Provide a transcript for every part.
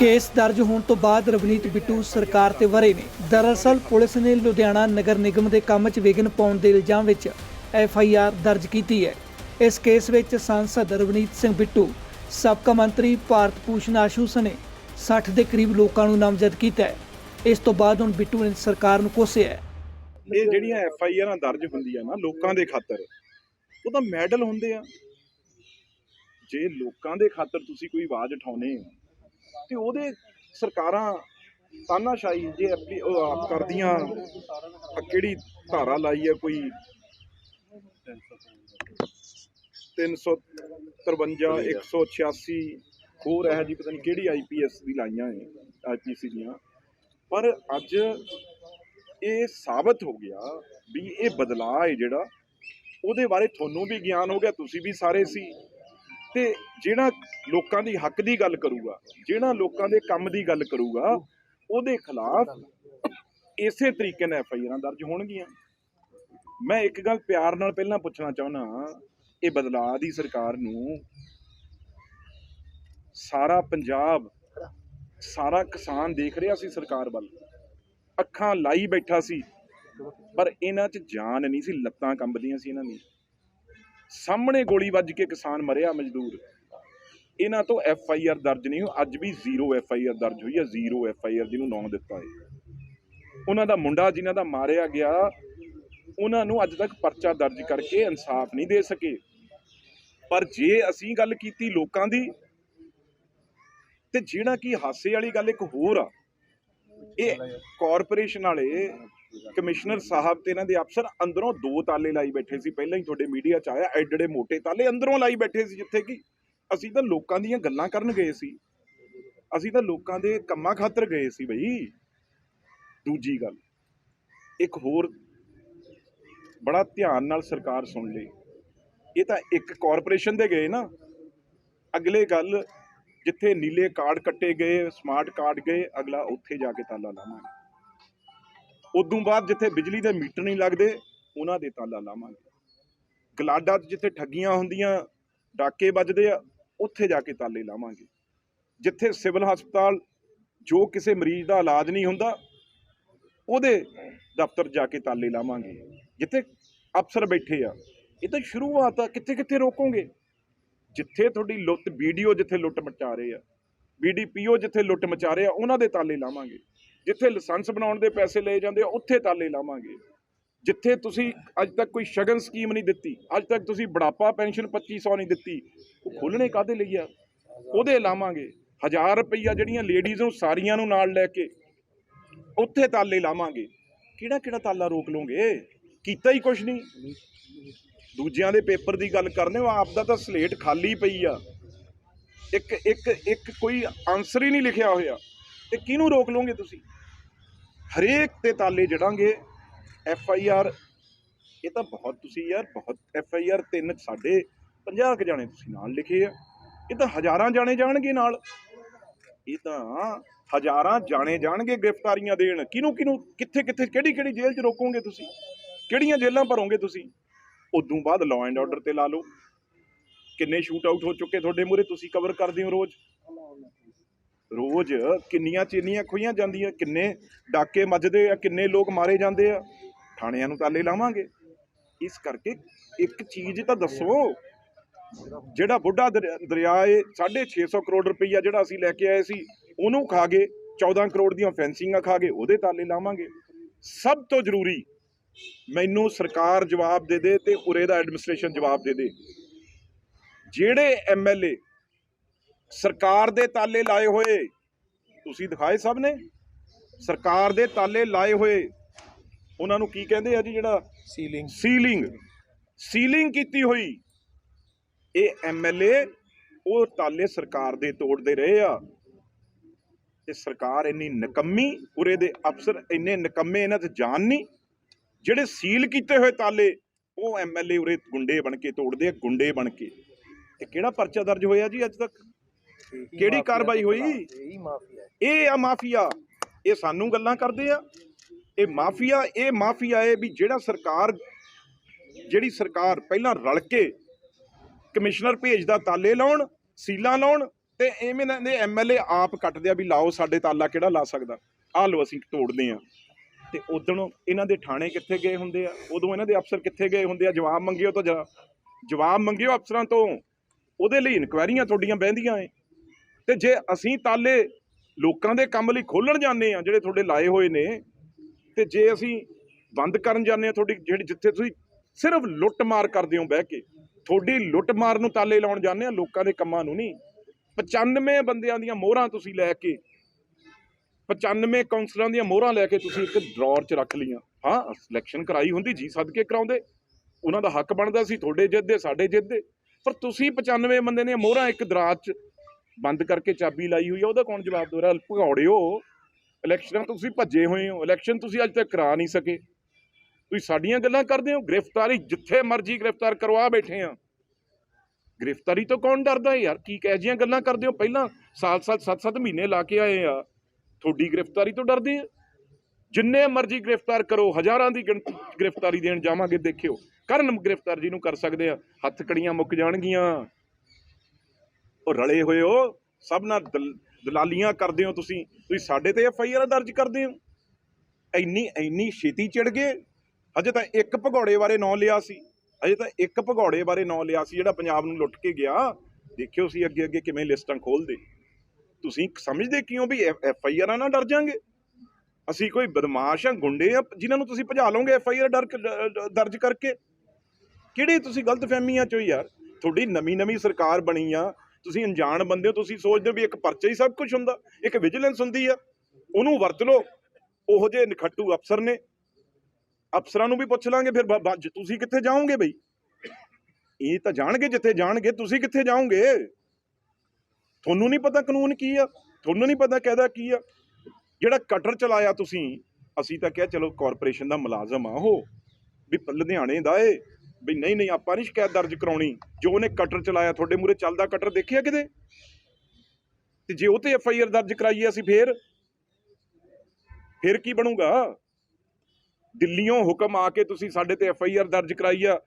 Case ਦਰਜ ਹੋਣ ਤੋਂ ਬਾਅਦ ਰਵਨੀਤ ਬਿੱਟੂ ਸਰਕਾਰ ਤੇ ਵਰੇ ਨੇ। ਦਰਅਸਲ ਪੁਲਿਸ ਨੇ ਲੁਧਿਆਣਾ ਨਗਰ ਨਿਗਮ ਦੇ ਕੰਮ 'ਚ ਵਿਘਨ ਪਾਉਣ ਦੇ ਇਲਜ਼ਾਮ ਵਿੱਚ ਐਫ ਆਈ ਆਰ ਦਰਜ ਕੀਤੀ ਹੈ। ਇਸ ਕੇਸ ਵਿੱਚ ਸੰਸਦ ਰਵਨੀਤ ਸਿੰਘ ਬਿੱਟੂ, ਸਾਬਕਾ ਮੰਤਰੀ ਭਾਰਤ ਭੂਸ਼ਣ ਆਸ਼ੂ ਸਣੇ 60 ਦੇ ਕਰੀਬ ਲੋਕਾਂ ਨੂੰ ਨਾਮਜ਼ਦ ਕੀਤਾ ਹੈ। ਇਸ ਤੋਂ ਬਾਅਦ ਹੁਣ ਬਿੱਟੂ ਨੇ ਸਰਕਾਰ ਨੂੰ ਕੋਸਿਆ ਹੈ। ਇਹ ਜਿਹੜੀਆਂ ਐਫ ਆਈ ਆਰਾਂ ਦਰਜ ਹੁੰਦੀਆਂ ਨਾ ਲੋਕਾਂ ਦੇ ਖਾਤਰ, ਉਹ ਤਾਂ ਮੈਡਲ ਹੁੰਦੇ ਆ। ਜੇ ਲੋਕਾਂ ਦੇ ਖਾਤਰ ਤੁਸੀਂ ਕੋਈ ਆਵਾਜ਼ ਉਠਾਉਨੇ ਹੋ ਤੇ ਉਹਦੇ ਸਰਕਾਰਾਂ ਤਾਨਾਸ਼ਾਹੀ ਜੇ ਐਪਲੀ ਆਪ ਕਰਦੀਆਂ, ਆਹ ਕਿਹੜੀ ਧਾਰਾ ਲਾਈ ਹੈ ਕੋਈ? 353 186 ਹੋਰ ਹੈ ਜੀ ਪਤਾ ਨਹੀਂ ਕਿਹੜੀ ਆਈਪੀਐਸ ਦੀ ਲਾਈਆਂ ਹੈ ਆਈਪੀਸੀ ਦੀਆਂ। ਪਰ ਅੱਜ ਇਹ ਸਾਬਤ ਹੋ ਗਿਆ ਵੀ ਇਹ ਬਦਲਾਅ ਹੈ ਜਿਹੜਾ, ਉਹਦੇ ਬਾਰੇ ਤੁਹਾਨੂੰ ਵੀ ਗਿਆਨ ਹੋ ਗਿਆ, ਤੁਸੀਂ ਵੀ ਸਾਰੇ ਸੀ। ਤੇ ਜਿਹੜਾ ਲੋਕਾਂ ਦੀ ਹੱਕ ਦੀ ਗੱਲ ਕਰੂਗਾ, ਜਿਹੜਾ ਲੋਕਾਂ ਦੇ ਕੰਮ ਦੀ ਗੱਲ ਕਰੂਗਾ, ਉਹਦੇ ਖਿਲਾਫ ਇਸੇ ਤਰੀਕੇ ਨਾਲ ਐਫ ਆਈ ਆਰਾਂ ਦਰਜ ਹੋਣਗੀਆਂ। ਮੈਂ ਇੱਕ ਗੱਲ ਪਿਆਰ ਨਾਲ ਪਹਿਲਾਂ ਪੁੱਛਣਾ ਚਾਹੁੰਦਾ ਇਹ ਬਦਲਾਅ ਦੀ ਸਰਕਾਰ ਨੂੰ ਸਾਰਾ ਪੰਜਾਬ, ਸਾਰਾ ਕਿਸਾਨ ਦੇਖ ਰਿਹਾ ਸੀ ਸਰਕਾਰ ਵੱਲ। ਅੱਖਾਂ ਲਾਈ ਬੈਠਾ ਸੀ, ਪਰ ਇਹਨਾਂ 'ਚ ਜਾਨ ਨਹੀਂ ਸੀ, ਲੱਤਾਂ ਕੰਬਦੀਆਂ ਸੀ ਇਹਨਾਂ ਦੀ ਸਾਹਮਣੇ ਗੋਲੀ ਵੱਜ ਕੇ ਕਿਸਾਨ ਮਰਿਆ, ਮਜ਼ਦੂਰ। ਇਹਨਾਂ ਤੋਂ ਐਫ ਆਈ ਆਰ ਦਰਜ ਨਹੀਂ ਹੋਈ। ਅੱਜ ਵੀ ਜ਼ੀਰੋ ਐਫ ਆਈ ਆਰ ਦਰਜ ਹੋਈ ਹੈ। ਜ਼ੀਰੋ ਐਫ ਆਈ ਆਰ ਜਿਹਨੂੰ ਨਾਂ ਦਿੱਤਾ ਹੈ। ਉਹਨਾਂ ਦਾ ਮੁੰਡਾ ਜਿਨ੍ਹਾਂ ਦਾ ਮਾਰਿਆ ਗਿਆ, ਉਹਨਾਂ ਨੂੰ ਅੱਜ ਤੱਕ ਪਰਚਾ ਦਰਜ ਕਰਕੇ ਇਨਸਾਫ ਨਹੀਂ ਦੇ ਸਕੇ। ਪਰ ਜੇ ਅਸੀਂ ਗੱਲ ਕੀਤੀ ਲੋਕਾਂ ਦੀ, ਤੇ ਜਿਹੜਾ ਕਿ ਹਾਸੇ ਵਾਲੀ ਗੱਲ ਇੱਕ ਹੋਰ ਆ ਇਹ ਕਾਰਪੋਰੇਸ਼ਨ ਵਾਲੇ ਕਮਿਸ਼ਨਰ ਸਾਹਿਬ ਤੇ ਇਹਨਾਂ ਦੇ ਅਫਸਰ ਅੰਦਰੋਂ ਦੋ ਤਾਲੇ ਲਾਈ ਬੈਠੇ ਸੀ। ਪਹਿਲਾਂ ਹੀ ਤੁਹਾਡੇ ਮੀਡੀਆ 'ਚ ਆਇਆ ਐਡੇ ਮੋਟੇ ਤਾਲੇ ਅੰਦਰੋਂ ਲਾਈ ਬੈਠੇ ਸੀ ਜਿੱਥੇ ਕਿ ਅਸੀਂ ਤਾਂ ਲੋਕਾਂ ਦੀਆਂ ਗੱਲਾਂ ਕਰਨ ਗਏ ਸੀ। ਅਸੀਂ ਤਾਂ ਲੋਕਾਂ ਦੇ ਕੰਮਾਂ ਖਾਤਰ ਗਏ ਸੀ ਬਈ। ਦੂਜੀ ਗੱਲ ਇੱਕ ਹੋਰ ਬੜਾ ਧਿਆਨ ਨਾਲ ਸਰਕਾਰ ਸੁਣ ਲਈ। ਇਹ ਤਾਂ ਇੱਕ ਕਾਰਪੋਰੇਸ਼ਨ ਦੇ ਗਏ ਨਾ। ਅਗਲੇ ਗੱਲ ਜਿੱਥੇ ਨੀਲੇ ਕਾਰਡ ਕੱਟੇ ਗਏ ਸਮਾਰਟ ਕਾਰਡ ਗਏ, ਅਗਲਾ ਉੱਥੇ ਜਾ ਕੇ ਤਾਲਾ ਲਾਵਾਂਗੇ। ਉਦੋਂ ਬਾਅਦ ਜਿੱਥੇ ਬਿਜਲੀ ਦੇ ਮੀਟਰ ਨਹੀਂ ਲੱਗਦੇ, ਉਹਨਾਂ ਦੇ ਤਾਲਾ ਲਾਵਾਂਗੇ। ਗਲਾਡਾ 'ਚ ਜਿੱਥੇ ਠੱਗੀਆਂ ਹੁੰਦੀਆਂ, ਡਾਕੇ ਵੱਜਦੇ ਆ, ਉੱਥੇ ਜਾ ਕੇ ਤਾਲੇ ਲਾਵਾਂਗੇ। ਜਿੱਥੇ ਸਿਵਲ ਹਸਪਤਾਲ ਜੋ ਕਿਸੇ ਮਰੀਜ਼ ਦਾ ਇਲਾਜ ਨਹੀਂ ਹੁੰਦਾ, ਉਹਦੇ ਦਫ਼ਤਰ ਜਾ ਕੇ ਤਾਲੇ ਲਾਵਾਂਗੇ। ਜਿੱਥੇ ਅਫਸਰ ਬੈਠੇ ਆ, ਇਹ ਤਾਂ ਸ਼ੁਰੂਆਤ ਆ ਕਿੱਥੇ ਕਿੱਥੇ ਰੋਕੋਗੇ? ਜਿੱਥੇ ਤੁਹਾਡੀ ਲੁੱਟ ਵੀਡੀਓ ਜਿੱਥੇ ਲੁੱਟ ਮਚਾ ਰਹੇ ਆ ਬੀਡੀਪੀਓ ਜਿੱਥੇ ਲੁੱਟ ਮਚਾ ਰਹੇ ਆ, ਉਹਨਾਂ ਦੇ ਤਾਲੇ ਲਾਵਾਂਗੇ। ਜਿੱਥੇ ਲਾਇਸੈਂਸ ਬਣਾਉਣ ਦੇ ਪੈਸੇ ਲਏ ਜਾਂਦੇ ਆ, ਉੱਥੇ ਤਾਲੇ ਲਾਵਾਂਗੇ। ਜਿੱਥੇ ਤੁਸੀਂ ਅੱਜ ਤੱਕ ਕੋਈ ਸ਼ਗਨ ਸਕੀਮ ਨਹੀਂ ਦਿੱਤੀ, ਅੱਜ ਤੱਕ ਤੁਸੀਂ ਬੁਢਾਪਾ ਪੈਨਸ਼ਨ 2500 ਨਹੀਂ ਦਿੱਤੀ, ਉਹ ਖੋਲਣੇ ਕਾਦੇ ਲਈ ਆ? ਉਹਦੇ ਲਾਵਾਂਗੇ। 1000 ਰੁਪਈਆ ਜਿਹੜੀਆਂ ਲੇਡੀਜ਼ ਨੂੰ, ਸਾਰੀਆਂ ਨੂੰ ਨਾਲ ਲੈ ਕੇ ਉੱਥੇ ਤਾਲੇ ਲਾਵਾਂਗੇ। ਕਿਹੜਾ ਕਿਹੜਾ ਤਾਲਾ ਰੋਕ ਲੋਗੇ ਕੀਤਾ ਹੀ ਕੁਛ ਨਹੀਂ। ਦੂਜਿਆਂ ਦੇ ਪੇਪਰ ਦੀ ਗੱਲ ਕਰਨੇ ਹੋ, ਆਪ ਦਾ ਤਾਂ ਸਲੇਟ ਖਾਲੀ ਪਈ ਆ। ਇੱਕ ਇੱਕ ਇੱਕ ਕੋਈ ਆਨਸਰ ਹੀ ਨਹੀਂ ਲਿਖਿਆ ਹੋਇਆ। ਤੇ ਕਿਹਨੂੰ ਰੋਕ ਲੋਗੇ ਤੁਸੀਂ? ਹਰੇਕ ਤੇ ਤਾਲੇ ਜੜਾਂਗੇ। ਐਫ ਆਈ ਆਰ ਇਹ ਤਾਂ ਬਹੁਤ ਤੁਸੀਂ ਯਾਰ, ਬਹੁਤ ਐਫ ਆਈ ਆਰ ਤਿੰਨ ਸਾਡੇ 50 ਕ ਜਾਣੇ ਤੁਸੀਂ ਨਾਲ ਲਿਖੇ ਆ। ਇਹ ਤਾਂ ਹਜ਼ਾਰਾਂ ਜਾਣੇ ਜਾਣਗੇ ਨਾਲ। ਇਹ ਤਾਂ ਹਜ਼ਾਰਾਂ ਜਾਣੇ ਜਾਣਗੇ ਗ੍ਰਿਫਤਾਰੀਆਂ ਦੇਣ। ਕਿਹਨੂੰ ਕਿਹਨੂੰ, ਕਿੱਥੇ ਕਿੱਥੇ, ਕਿਹੜੀ ਕਿਹੜੀ ਜੇਲ੍ਹ 'ਚ ਰੋਕੋਗੇ ਤੁਸੀਂ? ਕਿਹੜੀਆਂ ਜੇਲ੍ਹਾਂ ਭਰੋਗੇ ਤੁਸੀਂ? ਉਦੋਂ ਬਾਅਦ ਲਾਅ ਐਂਡ ਆਰਡਰ ਤੇ ਲਾ ਲਓ। ਕਿੰਨੇ ਸ਼ੂਟ ਆਊਟ ਹੋ ਚੁੱਕੇ ਤੁਹਾਡੇ ਮੂਰੇ ਤੁਸੀਂ ਕਵਰ ਕਰਦੇ ਹੋ ਰੋਜ਼? ਰੋਜ਼? ਕਿੰਨੀਆਂ ਚੀਨੀਆਂ ਖੋਈਆਂ ਜਾਂਦੀਆਂ? ਕਿੰਨੇ ਡਾਕੇ ਮੱਜਦੇ ਆ? ਕਿੰਨੇ ਲੋਕ ਮਾਰੇ ਜਾਂਦੇ ਆ? ਥਾਣਿਆਂ ਨੂੰ ਤਾਲੇ ਲਾਵਾਂਗੇ। ਇਸ ਕਰਕੇ ਇੱਕ ਚੀਜ਼ ਤਾਂ ਦੱਸੋ। ਜਿਹੜਾ ਬੁੱਢਾ ਦਰਿਆ ਦਰਿਆ ਏ 650 ਕਰੋੜ ਰੁਪਈਆ ਜਿਹੜਾ ਅਸੀਂ ਲੈ ਕੇ ਆਏ ਸੀ, ਉਹਨੂੰ ਖਾ ਗਏ। 14 ਕਰੋੜ ਦੀਆਂ ਫੈਂਸਿੰਗਾਂ ਖਾ ਗਏ, ਉਹਦੇ ਤਾਲੇ ਲਾਵਾਂਗੇ। ਸਭ ਤੋਂ ਜ਼ਰੂਰੀ ਮੈਨੂੰ ਸਰਕਾਰ ਜਵਾਬ ਦੇ ਦੇ ਤੇ ਉਰੇ ਦਾ ਐਡਮਿਨਿਸਟ੍ਰੇਸ਼ਨ ਜਵਾਬ ਦੇ ਦੇ। ਜਿਹੜੇ ਐਮਐਲਏ ਸਰਕਾਰ ਦੇ ਤਾਲੇ ਲਾਏ ਹੋਏ ਤੁਸੀਂ ਦਿਖਾਏ ਸਭ ਨੇ? ਸਰਕਾਰ ਦੇ ਤਾਲੇ ਲਾਏ ਹੋਏ ਉਹਨਾਂ ਨੂੰ ਕੀ ਕਹਿੰਦੇ ਆ ਜੀ ਜਿਹੜਾ ਸੀਲਿੰਗ ਸੀਲਿੰਗ ਸੀਲਿੰਗ ਕੀਤੀ ਹੋਈ। ਇਹ ਐਮਐਲਏ ਉਹ ਤਾਲੇ ਸਰਕਾਰ ਦੇ ਤੋੜਦੇ ਰਹੇ ਆ। ਤੇ ਸਰਕਾਰ ਇੰਨੀ ਨਕੰਮੀ ਉਰੇ ਦੇ ਅਫਸਰ ਇੰਨੇ ਨਕੰਮੇ ਇਹਨਾਂ 'ਚ ਜਾਨ ਨਹੀਂ। ਜਿਹੜੇ ਸੀਲ ਕੀਤੇ ਹੋਏ ਤਾਲੇ ਉਹ ਐਮਐਲਏ ਉਰੇ ਗੁੰਡੇ ਬਣ ਕੇ ਤੋੜਦੇ ਆ ਗੁੰਡੇ ਬਣ ਕੇ। ਤੇ ਕਿਹੜਾ ਪਰਚਾ ਦਰਜ ਹੋਇਆ ਜੀ ਅੱਜ ਤੱਕ? ਕਿਹੜੀ ਕਾਰਵਾਈ ਹੋਈ? ਇਹੀ ਮਾਫੀਆ। ਹੈ ਇਹ ਆ ਮਾਫੀਆ। ਇਹ ਸਾਨੂੰ ਗੱਲਾਂ ਕਰਦੇ ਆ। ਇਹ ਮਾਫੀਆ ਇਹ ਮਾਫੀਆ ਹੈ ਵੀ ਜਿਹੜਾ ਸਰਕਾਰ ਜਿਹੜੀ ਸਰਕਾਰ ਪਹਿਲਾਂ ਰਲ ਕੇ ਕਮਿਸ਼ਨਰ ਭੇਜਦਾ ਤਾਲੇ ਲਾਉਣ ਸੀਲਾਂ ਲਾਉਣ ਤੇ ਐਵੇਂ ਦੇ ਐਮਐਲਏ ਆਪ ਕੱਟਦੇ ਆ ਵੀ ਲਾਓ ਸਾਡੇ ਤਾਲਾ ਕਿਹੜਾ ਲਾ ਸਕਦਾ? ਆ ਲਓ ਅਸੀਂ ਤੋੜਦੇ ਆ। ਤੇ ਉਦੋਂ ਇਹਨਾਂ ਦੇ ਥਾਣੇ ਕਿੱਥੇ ਗਏ ਹੁੰਦੇ ਆ? ਉਦੋਂ ਇਹਨਾਂ ਦੇ ਅਫਸਰ ਕਿੱਥੇ ਗਏ ਹੁੰਦੇ ਆ? ਜਵਾਬ ਮੰਗਿਓ ਤਾਂ ਜਰਾ। ਜਵਾਬ ਮੰਗਿਓ ਅਫਸਰਾਂ ਤੋਂ। ਉਹਦੇ ਲਈ ਇਨਕੁਆਇਰੀਆਂ ਤੁਹਾਡੀਆਂ ਬਹਿੰਦੀਆਂ ਏ। ਤੇ ਜੇ ਅਸੀਂ ਤਾਲੇ ਲੋਕਾਂ ਦੇ ਕੰਮ ਲਈ ਖੋਲਣ ਜਾਂਦੇ ਆ, ਜਿਹੜੇ ਤੁਹਾਡੇ ਲਾਏ ਹੋਏ ਨੇ, ਤੇ ਜੇ ਅਸੀਂ ਬੰਦ ਕਰਨ ਜਾਂਦੇ ਆ ਤੁਹਾਡੀ ਜਿਹੜੀ ਜਿੱਥੇ ਤੁਸੀਂ ਸਿਰਫ ਲੁੱਟ ਮਾਰ ਕਰਦੇ ਹੋ ਬਹਿ ਕੇ, ਤੁਹਾਡੀ ਲੁੱਟਮਾਰ ਨੂੰ ਤਾਲੇ ਲਾਉਣ ਜਾਂਦੇ ਆ ਲੋਕਾਂ ਦੇ ਕੰਮਾਂ ਨੂੰ ਨਹੀਂ। 95 ਬੰਦਿਆਂ ਦੀਆਂ ਮੋਹਰਾਂ ਤੁਸੀਂ ਲੈ ਕੇ 95 ਕਾਉਂਸਲਰਾਂ ਦੀਆਂ ਮੋਹਰਾਂ ਲੈ ਕੇ ਤੁਸੀਂ ਇੱਕ ਡਰਾਅਰ 'ਚ ਰੱਖ ਲਈਆਂ। ਹਾਂ ਸਿਲੈਕਸ਼ਨ ਕਰਾਈ ਹੁੰਦੀ, ਜੀ ਸਦਕੇ ਕਰਾਉਂਦੇ। ਉਹਨਾਂ ਦਾ ਹੱਕ ਬਣਦਾ ਸੀ, ਤੁਹਾਡੇ ਜਿੱਦ ਦੇ, ਸਾਡੇ ਜਿੱਦ ਦੇ। ਪਰ ਤੁਸੀਂ 95 ਬੰਦੇ ਦੀਆਂ ਮੋਹਰਾਂ ਇੱਕ ਦਰਾਜ 'ਚ ਬੰਦ ਕਰਕੇ ਚਾਬੀ ਲਾਈ ਹੋਈ ਆ, ਉਹਦਾ ਕੌਣ ਜਵਾਬ ਦੇ ਰਿਹਾ? ਭਗੌੜਿਓ ਇਲੈਕਸ਼ਨਾਂ ਤੋਂ ਤੁਸੀਂ ਭੱਜੇ ਹੋਏ ਹੋ। ਇਲੈਕਸ਼ਨ ਤੁਸੀਂ ਅੱਜ ਤੱਕ ਕਰਾ ਨਹੀਂ ਸਕੇ। ਤੁਸੀਂ ਸਾਡੀਆਂ ਗੱਲਾਂ ਕਰਦੇ ਹੋ, ਗ੍ਰਿਫਤਾਰੀ ਜਿੱਥੇ ਮਰਜ਼ੀ ਗ੍ਰਿਫਤਾਰ ਕਰਵਾ ਬੈਠੇ ਆ। ਗ੍ਰਿਫਤਾਰੀ ਤੋਂ ਕੌਣ ਡਰਦਾ ਯਾਰ? ਕੀ ਕਹਿ ਜੀਆਂ ਗੱਲਾਂ ਕਰਦੇ ਹੋ? ਪਹਿਲਾਂ ਸਾਲ ਸਾਲ 7-7 ਮਹੀਨੇ ਲਾ ਕੇ ਆਏ ਆ। ਤੁਹਾਡੀ ਗ੍ਰਿਫਤਾਰੀ ਤੋਂ ਡਰਦੇ ਆ। ਜਿੰਨੇ ਮਰਜ਼ੀ ਗ੍ਰਿਫਤਾਰ ਕਰੋ, ਹਜ਼ਾਰਾਂ ਦੀ ਗਿਣਤੀ ਗ੍ਰਿਫਤਾਰੀ ਦੇਣ ਜਾਵਾਂਗੇ, ਦੇਖਿਓ। ਕਰਨ ਗ੍ਰਿਫਤਾਰ ਜੀ ਨੂੰ ਕਰ ਸਕਦੇ ਆ, ਹੱਥ ਕੜੀਆਂ ਮੁੱਕ ਜਾਣਗੀਆਂ। ਉਹ ਰਲੇ ਹੋਏ ਹੋ, ਸਭ ਨਾਲ ਦਲ- ਦਲਾਲੀਆਂ ਕਰਦੇ ਹੋ ਤੁਸੀਂ। ਤੁਸੀਂ ਸਾਡੇ ਤੇ ਐਫ ਆਈ ਆਰ ਦਰਜ ਕਰਦੇ ਹੋ। ਇੰਨੀ ਇੰਨੀ ਛੇਤੀ ਚਿੜ ਗਏ। ਅਜੇ ਤਾਂ ਇੱਕ ਭਗੌੜੇ ਬਾਰੇ ਨਾਂ ਲਿਆ ਸੀ। ਅਜੇ ਤਾਂ ਇੱਕ ਭਗੌੜੇ ਬਾਰੇ ਨਾਂ ਲਿਆ ਸੀ, ਜਿਹੜਾ ਪੰਜਾਬ ਨੂੰ ਲੁੱਟ ਕੇ ਗਿਆ। ਦੇਖਿਓ ਸੀ ਅੱਗੇ ਅੱਗੇ ਕਿਵੇਂ ਲਿਸਟਾਂ ਖੋਲਦੇ ਤੁਸੀਂ ਸਮਝਦੇ ਕਿਉਂ ਵੀ ਐਫ ਆਈ ਆਰਾਂ ਨਾਲ ਡਰ ਜਾਾਂਗੇ? ਅਸੀਂ ਕੋਈ ਬਦਮਾਸ਼ ਆ ਗੁੰਡੇ ਆ, ਜਿਨ੍ਹਾਂ ਨੂੰ ਤੁਸੀਂ ਭਜਾ ਲਓਗੇ ਐਫ ਆਈ ਆਰ ਡਰ ਦਰਜ ਕਰਕੇ? ਕਿਹੜੀ ਤੁਸੀਂ ਗਲਤਫਹਿਮੀਆਂ ਚੋ ਯਾਰ? ਤੁਹਾਡੀ ਨਵੀਂ ਨਵੀਂ ਸਰਕਾਰ ਬਣੀ ਆ, ਤੁਸੀਂ ਅਣਜਾਣ ਬੰਦੇ ਹੋ, ਤੁਸੀਂ ਸੋਚਦੇ ਹੋ ਵੀ ਇੱਕ ਪਰਚੇ ਹੀ ਸਭ ਕੁਝ ਹੁੰਦਾ, ਇੱਕ ਵਿਜੀਲੈਂਸ ਹੁੰਦੀ ਆ। ਉਹਨੂੰ ਵਰਤ ਲਓ, ਉਹੋ ਜਿਹੇ ਨਖੱਟੂ ਅਫਸਰ ਨੇ। ਅਫਸਰਾਂ ਨੂੰ ਵੀ ਪੁੱਛ ਲਾਂਗੇ ਫਿਰ, ਬ- ਬ- ਤੁਸੀਂ ਕਿੱਥੇ ਜਾਓਗੇ ਬਈ? ਇਹ ਤਾਂ ਜਾਣਗੇ ਜਿੱਥੇ ਜਾਣਗੇ, ਤੁਸੀਂ ਕਿੱਥੇ ਜਾਓਗੇ? ਤੁਹਾਨੂੰ ਨਹੀਂ ਪਤਾ ਕਾਨੂੰਨ ਕੀ ਆ, ਤੁਹਾਨੂੰ ਨਹੀਂ ਪਤਾ ਕਾਇਦਾ ਕੀ ਆ। ਜਿਹੜਾ ਕਟਰ ਚਲਾਇਆ ਤੁਸੀਂ, ਅਸੀਂ ਤਾਂ ਕਿਹਾ ਚਲੋ ਕਾਰਪੋਰੇਸ਼ਨ ਦਾ ਮੁਲਾਜ਼ਮ ਆ ਉਹ, ਵੀ ਲੁਧਿਆਣੇ ਦਾ ਏ, ਵੀ ਨਹੀਂ ਨਹੀਂ, ਆਪਾਂ ਨਹੀਂ ਸ਼ਿਕਾਇਤ ਦਰਜ ਕਰਾਉਣੀ। ਜੋ ਉਹਨੇ ਕਟਰ ਚਲਾਇਆ, ਤੁਹਾਡੇ ਮੂਰੇ ਚੱਲਦਾ ਕਟਰ ਦੇਖਿਆ ਕਿਤੇ? ਤੇ ਜੇ ਉਹ ਤੇ ਐਫ ਆਈ ਆਰ ਦਰਜ ਕਰਾਈਏ ਅਸੀਂ ਫੇਰ, ਫਿਰ ਕੀ ਬਣੂਗਾ? ਦਿੱਲੀੋਂ ਹੁਕਮ ਆ ਕੇ ਤੁਸੀਂ ਸਾਡੇ ਤੇ ਐਫ ਆਈ ਆਰ ਦਰਜ ਕਰਾਈ ਆ,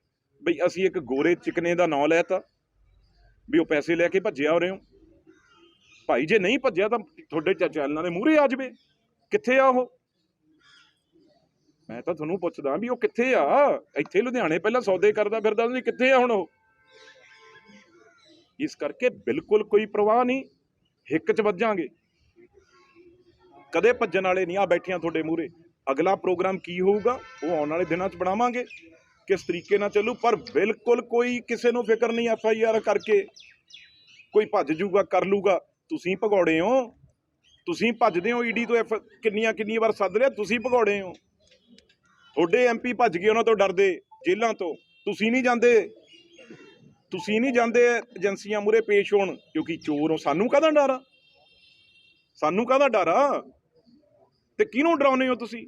ਬਈ ਅਸੀਂ ਇੱਕ ਗੋਰੇ ਚਿਕਨੇ ਦਾ ਨਾਂ ਲੈਤਾ, ਵੀ ਉਹ ਪੈਸੇ ਲੈ ਕੇ ਭੱਜਿਆ ਹੋ ਰਹੇ ਹੋ। ਭਾਈ ਜੇ ਨਹੀਂ ਭੱਜਿਆ ਤਾਂ ਤੁਹਾਡੇ ਚ- ਚੈਨਲਾਂ ਦੇ ਮੂਹਰੇ ਆ ਜਾਵੇ। ਕਿੱਥੇ ਆ ਉਹ? ਮੈਂ ਤਾਂ ਤੁਹਾਨੂੰ ਪੁੱਛਦਾ ਵੀ ਉਹ ਕਿੱਥੇ ਆ? ਇੱਥੇ ਲੁਧਿਆਣੇ ਪਹਿਲਾਂ ਸੌਦੇ ਕਰਦਾ ਫਿਰਦਾ ਸੀ, ਕਿੱਥੇ ਆ ਹੁਣ ਉਹ? ਇਸ ਕਰਕੇ ਬਿਲਕੁਲ ਕੋਈ ਪ੍ਰਵਾਹ ਨਹੀਂ, ਹਿੱਕ ਚ ਵੱਜਾਂਗੇ। ਕਦੇ ਭੱਜਣ ਵਾਲੇ ਨਹੀਂ ਆ ਬੈਠੀਆਂ ਤੁਹਾਡੇ ਮੂਹਰੇ। ਅਗਲਾ ਪ੍ਰੋਗਰਾਮ ਕੀ ਹੋਊਗਾ, ਉਹ ਆਉਣ ਵਾਲੇ ਦਿਨਾਂ 'ਚ ਬਣਾਵਾਂਗੇ। ਕਿਸ ਤਰੀਕੇ ਨਾਲ ਚੱਲੂ, ਪਰ ਬਿਲਕੁਲ ਕੋਈ ਕਿਸੇ ਨੂੰ ਫਿਕਰ ਨਹੀਂ ਐਫ ਆਈ ਆਰ ਕਰਕੇ। ਕੋਈ ਭੱਜ ਜੂਗਾ, ਕਰ ਲੂਗਾ। ਤੁਸੀਂ ਭਗੌੜੇ ਹੋ, ਤੁਸੀਂ ਭੱਜਦੇ ਹੋ ਈਡੀ ਤੋਂ F ਕਿੰਨੀਆਂ ਕਿੰਨੀ ਵਾਰ ਸੱਦ ਲਿਆ, ਤੁਸੀਂ ਭਗੌੜੇ ਹੋ। ਤੁਹਾਡੇ ਐਮਪੀ ਭੱਜ ਗਏ ਉਹਨਾਂ ਤੋਂ ਡਰਦੇ ਜੇਲ੍ਹਾਂ ਤੋਂ। ਤੁਸੀਂ ਨਹੀਂ ਜਾਂਦੇ, ਤੁਸੀਂ ਨਹੀਂ ਜਾਂਦੇ ਏਜੰਸੀਆਂ ਮੂਰੇ ਪੇਸ਼ ਹੋਣ, ਕਿਉਂਕਿ ਚੋਰ ਹੋ। ਸਾਨੂੰ ਕਾਹਦਾ ਡਰ ਆ? ਸਾਨੂੰ ਕਾਹਦਾ ਡਰ ਆ? ਤੇ ਕਿਹਨੂੰ ਡਰਾਉਨੇ ਹੋ ਤੁਸੀਂ?